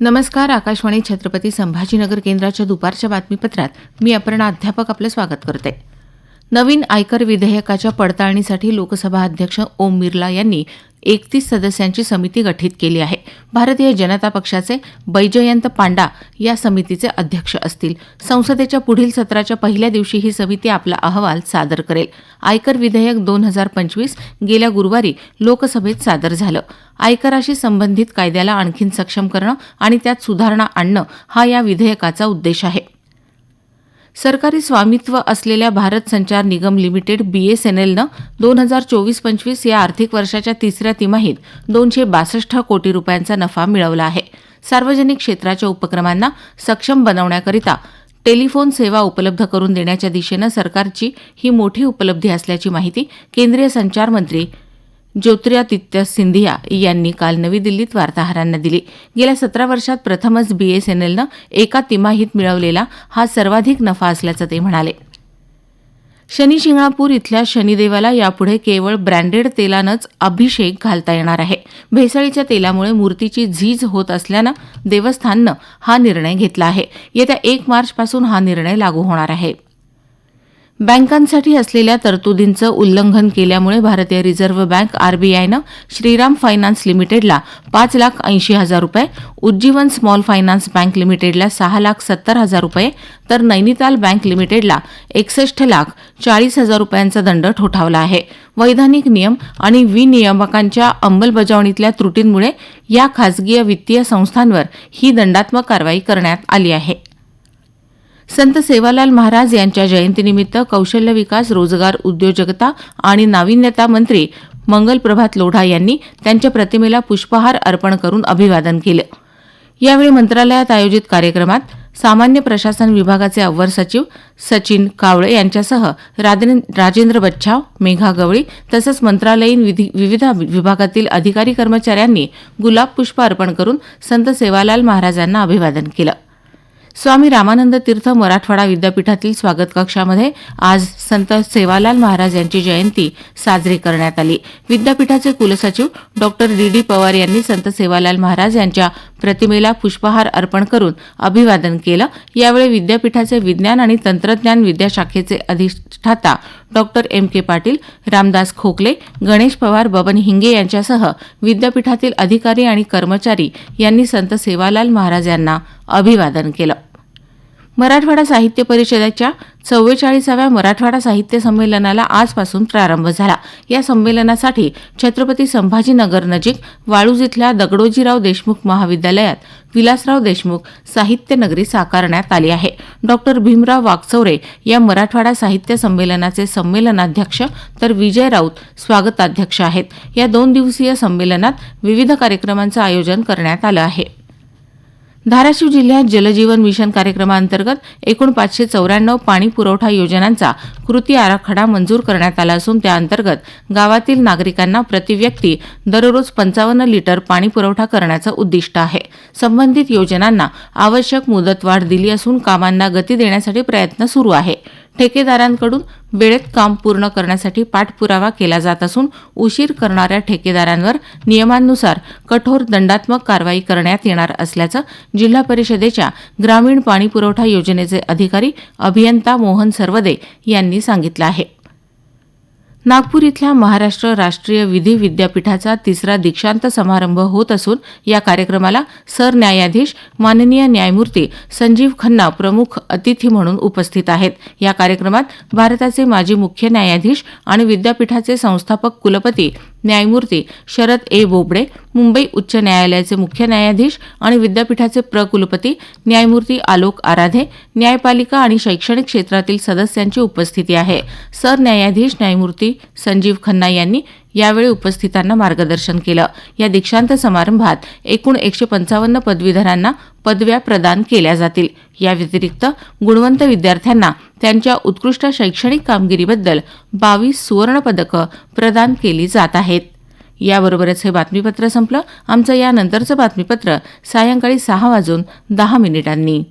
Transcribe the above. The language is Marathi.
नमस्कार आकाशवाणी छत्रपती संभाजीनगर केंद्राच्या दुपारच्या बातमीपत्रात मी अपर्णा अध्यापक आपलं स्वागत करते. नवीन आयकर विधेयकाच्या पडताळणीसाठी लोकसभा अध्यक्ष ओम बिर्ला यांनी एकतीस सदस्यांची समिती गठीत केली आहे. भारतीय जनता पक्षाचे बैजयंत पांडा या समितीचे अध्यक्ष असतील. संसदेच्या पुढील सत्राच्या पहिल्या दिवशी ही समिती आपला अहवाल सादर करेल. आयकर विधेयक दोन हजार पंचवीस गेल्या गुरुवारी लोकसभेत सादर झालं. आयकराशी संबंधित कायद्याला आणखीन सक्षम करणं आणि त्यात सुधारणा आणणं हा या विधेयकाचा उद्देश आहे. सरकारी स्वामित्व असलेल्या भारत संचार निगम लिमिटेड बीएसएनएलनं दोन हजार चोवीस पंचवीस या आर्थिक वर्षाच्या तिसऱ्या तिमाहीत दोनशे बासष्ट कोटी रुपयांचा नफा मिळवला आहे. सार्वजनिक क्षेत्राच्या उपक्रमांना सक्षम बनवण्याकरिता टेलिफोन सेवा उपलब्ध करून देण्याच्या दिशेनं सरकारची ही मोठी उपलब्धी असल्याची माहिती केंद्रीय संचार मंत्री ज्योतिरादित्य सिंधिया यांनी काल नवी दिल्लीत वार्ताहरांना दिली. गेल्या सतरा वर्षात प्रथमच बीएसएनएलनं एका तिमाहीत मिळवलेला हा सर्वाधिक नफा असल्याचं ते म्हणाले. शनी शिंगणापूर इथल्या शनिदेवाला यापुढे केवळ ब्रँडेड तेलानंच अभिषेक घालता येणार आहे. भेसळीच्या तेलामुळे मूर्तीची झीज होत असल्यानं देवस्थाननं हा निर्णय घेतला आहे. येत्या एक मार्चपासून हा निर्णय लागू होणार आहे. बँकांसाठी असलेल्या तरतुदींचं उल्लंघन केल्यामुळे भारतीय रिझर्व्ह बँक आरबीआयनं श्रीराम फायनान्स लिमिटेडला पाच लाख ऐंशी हजार रुपये उज्जीवन स्मॉल फायनान्स बँक लिमिटेडला सहा लाख सत्तर हजार रुपये तर नैनिताल बँक लिमिटेडला एकसष्ट लाख चाळीस हजार रुपयांचा दंड ठोठावला आहे. वैधानिक नियम आणि विनियामकांच्या अंमलबजावणीतल्या त्रुटींमुळे या खासगी वित्तीय संस्थांवर ही दंडात्मक कारवाई करण्यात आली आहे. संत सेवालाल महाराज यांच्या जयंतीनिमित्त कौशल्य विकास रोजगार उद्योजकता आणि नाविन्यता मंत्री मंगल प्रभात लोढा यांनी त्यांच्या प्रतिमेला पुष्पहार अर्पण करून अभिवादन केलं. यावेळी मंत्रालयात आयोजित कार्यक्रमात सामान्य प्रशासन विभागाचे अव्वर सचिव सचिन कावळे यांच्यासह राजेंद्र बच्छाव मेघा गवळी तसंच मंत्रालयीन विधी- विविध विभागातील अधिकारी कर्मचाऱ्यांनी गुलाब पुष्प अर्पण करून संत सेवालाल महाराजांना अभिवादन केलं. स्वामी रामानंद तीर्थ मराठवाडा विद्यापीठातील स्वागत कक्षामध्ये आज संत सेवालाल महाराज यांची जयंती साजरी करण्यात आली. विद्यापीठाचे कुलसचिव डॉक्टर डी. डी. पवार यांनी संत सेवालाल महाराज यांच्या प्रतिमेला पुष्पहार अर्पण करून अभिवादन केलं. यावेळी विद्यापीठाचे विज्ञान आणि तंत्रज्ञान विद्याशाखेचे अधिष्ठाता doctor M. K. Patil Ramdas Khokle Ganesh Pawar Baban Hinge यांच्यासह विद्यापीठातील अधिकारी आणि कर्मचारी यांनी संत सेवालाल महाराज यांना अभिवादन केलं. मराठवाडा साहित्य परिषदेच्या चव्वेचाळीसाव्या मराठवाडा साहित्य संमेलनाला आजपासून प्रारंभ झाला. या संमेलनासाठी छत्रपती संभाजीनगर नजीक वाळूज इथल्या दगडोजीराव देशमुख महाविद्यालयात विलासराव देशमुख साहित्य नगरी साकारण्यात आली आहे. डॉक्टर भीमराव वागचौरे या मराठवाडा साहित्य संमेलनाचे संमेलनाध्यक्ष तर विजय राऊत स्वागताध्यक्ष आहेत. या दोन दिवसीय संमेलनात विविध कार्यक्रमांचं आयोजन करण्यात आलं आहे. धाराशिव जिल्ह्यात जलजीवन मिशन कार्यक्रमाअंतर्गत एकूण पाचशे चौऱ्याण्णव पाणी पुरवठा योजनांचा कृती आराखडा मंजूर करण्यात आला असून त्याअंतर्गत गावातील नागरिकांना प्रतिव्यक्ती दररोज पंचावन्न लिटर पाणी पुरवठा करण्याचं उद्दिष्ट आहे. संबंधित योजनांना आवश्यक मुदतवाढ दिली असून कामांना गती देण्यासाठी प्रयत्न सुरू आहे. ठेकेदारांकडून वेळेत काम पूर्ण करण्यासाठी पाठपुरावा केला जात असून उशीर करणाऱ्या ठेकेदारांवर नियमांनुसार कठोर दंडात्मक कारवाई करण्यात येणार असल्याचं जिल्हा परिषदेच्या ग्रामीण पाणीपुरवठा योजनेचे अधिकारी अभियंता मोहन सर्वदे यांनी सांगितलं आहे. नागपूर इथल्या महाराष्ट्र राष्ट्रीय विधी विद्यापीठाचा तिसरा दीक्षांत समारंभ होत असून या कार्यक्रमाला सरन्यायाधीश माननीय न्यायमूर्ती संजीव खन्ना प्रमुख अतिथी म्हणून उपस्थित आहेत. या कार्यक्रमात भारताचे माजी मुख्य न्यायाधीश आणि विद्यापीठाचे संस्थापक कुलपती न्यायमूर्ती शरद ए. बोबडे मुंबई उच्च न्यायालयाचे मुख्य न्यायाधीश आणि विद्यापीठाचे प्रकुलपती न्यायमूर्ती आलोक आराधे न्यायपालिका आणि शैक्षणिक क्षेत्रातील सदस्यांची उपस्थिती आहे. सरन्यायाधीश न्यायमूर्ती संजीव खन्ना यांनी यावेळी उपस्थितांना मार्गदर्शन केलं. या दीक्षांत समारंभात एकूण एकशे पंचावन्न पदवीधरांना पदव्या प्रदान केल्या जातील. या व्यतिरिक्त गुणवंत विद्यार्थ्यांना त्यांच्या उत्कृष्ट शैक्षणिक कामगिरीबद्दल बावीस सुवर्णपदकं प्रदान केली जात आहेत. याबरोबरच हे बातमीपत्र संपलं. आमचं यानंतरचं बातमीपत्र सायंकाळी सहा वाजून दहा मिनिटांनी.